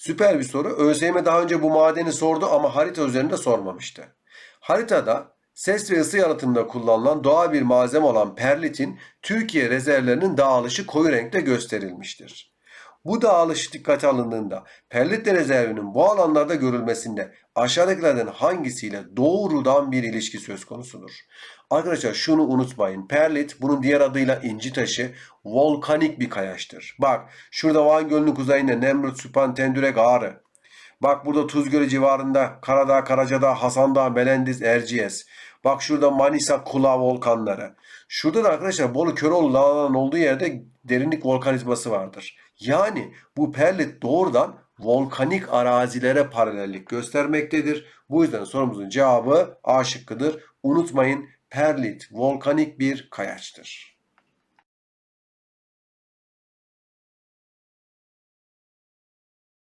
Süper bir soru. ÖSYM daha önce bu madeni sordu ama harita üzerinde sormamıştı. Haritada ses ve ısı yalıtımında kullanılan doğal bir malzeme olan perlitin Türkiye rezervlerinin dağılışı koyu renkte gösterilmiştir. Bu dağılış dikkate alındığında perlit rezervinin bu alanlarda görülmesinde aşağıdakilerden hangisiyle doğrudan bir ilişki söz konusudur? Arkadaşlar şunu unutmayın. Perlit bunun diğer adıyla inci taşı volkanik bir kayaçtır. Bak şurada Van Gölü'nün kuzeyinde Nemrut, Süphan, Tendürek, Ağrı. Bak burada Tuz Gölü civarında Karadağ, Karacadağ, Hasandağ, Melendiz, Erciyes. Bak şurada Manisa, Kula volkanları. Şurada da arkadaşlar Bolu Köroğlu Dağları'nın olduğu yerde derinlik volkanizması vardır. Yani bu perlit doğrudan volkanik arazilere paralellik göstermektedir. Bu yüzden sorumuzun cevabı A şıkkıdır. Unutmayın perlit volkanik bir kayaçtır.